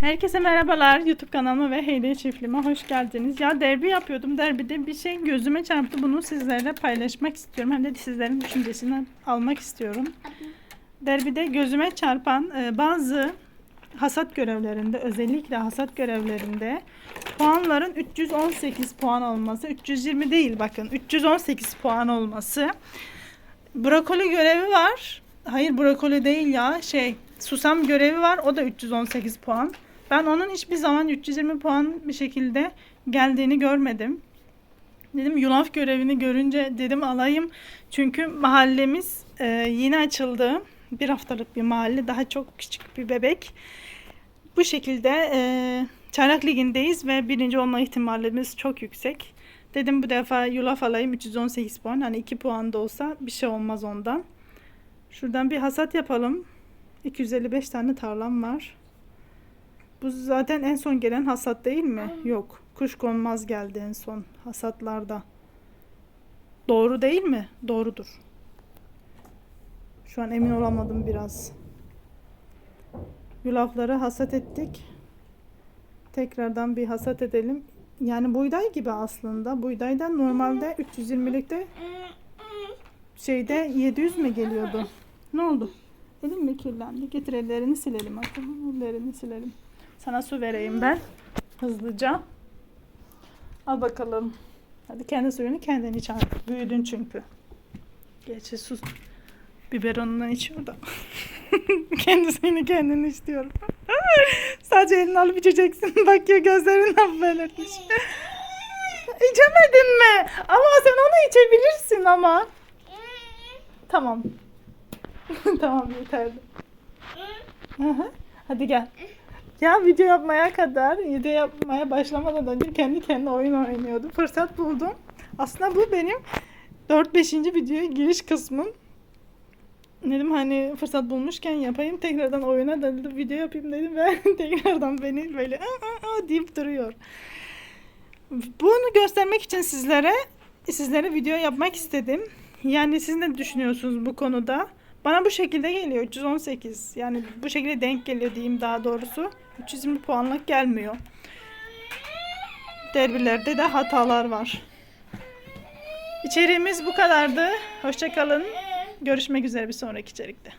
Herkese merhabalar. YouTube kanalıma ve Heyday Çiftliğime hoş geldiniz. Ya derbi yapıyordum. Derbide bir şey gözüme çarptı. Bunu sizlerle paylaşmak istiyorum. Hem de sizlerin düşüncesini almak istiyorum. Derbide gözüme çarpan e, bazı hasat görevlerinde özellikle hasat görevlerinde puanların 318 puan olması 320 değil bakın 318 puan olması brokoli görevi var hayır brokoli değil ya şey susam görevi var o da 318 puan ben onun hiçbir zaman 320 puan bir şekilde geldiğini görmedim dedim yulaf görevini görünce dedim alayım çünkü mahallemiz e, yeni açıldı bir haftalık bir mahalle daha çok küçük bir bebek bu şekilde e, Çaylak Ligi'ndeyiz ve birinci olma ihtimalimiz çok yüksek. Dedim bu defa yulaf alayım 318 puan. Hani 2 puan da olsa bir şey olmaz ondan. Şuradan bir hasat yapalım. 255 tane tarlam var. Bu zaten en son gelen hasat değil mi? Yok. Kuşkonmaz geldi en son hasatlarda. Doğru değil mi? Doğrudur. Şu an emin olamadım biraz. Yulafları hasat ettik. Tekrardan bir hasat edelim. Yani buğday gibi aslında. Buğdaydan normalde 320'likte şeyde 700 mü geliyordu? Ne oldu? Elim mi kirlendi? Getir ellerini silelim. Bakalım ellerini silelim. Sana su vereyim ben. Hızlıca. Al bakalım. Hadi kendi suyunu kendin iç artık. Büyüdün çünkü. Gerçi sus. Biberonundan içiyor da. Kendisini kendin istiyorum. Sadece elini alıp içeceksin. Bakıyor gözlerinden belirtmiş. İçemedin mi? Ama sen onu içebilirsin ama. Tamam. tamam yeterli. Hadi gel. Ya video yapmaya kadar, video yapmaya başlamadan önce kendi kendine oyun oynuyordu. Fırsat buldum. Aslında bu benim 4-5. videoya giriş kısmım. Dedim hani fırsat bulmuşken yapayım tekrardan oyuna daldım video yapayım dedim ve tekrardan beni böyle "Aa, aa, aa" deyip duruyor. Bunu göstermek için sizlere sizlere video yapmak istedim. Yani siz ne düşünüyorsunuz bu konuda? Bana bu şekilde geliyor 318. Yani bu şekilde denk geliyor diyeyim daha doğrusu. 320 puanlık gelmiyor. Derbilerde de hatalar var. İçeriğimiz bu kadardı. Hoşçakalın. Görüşmek üzere bir sonraki içerikte.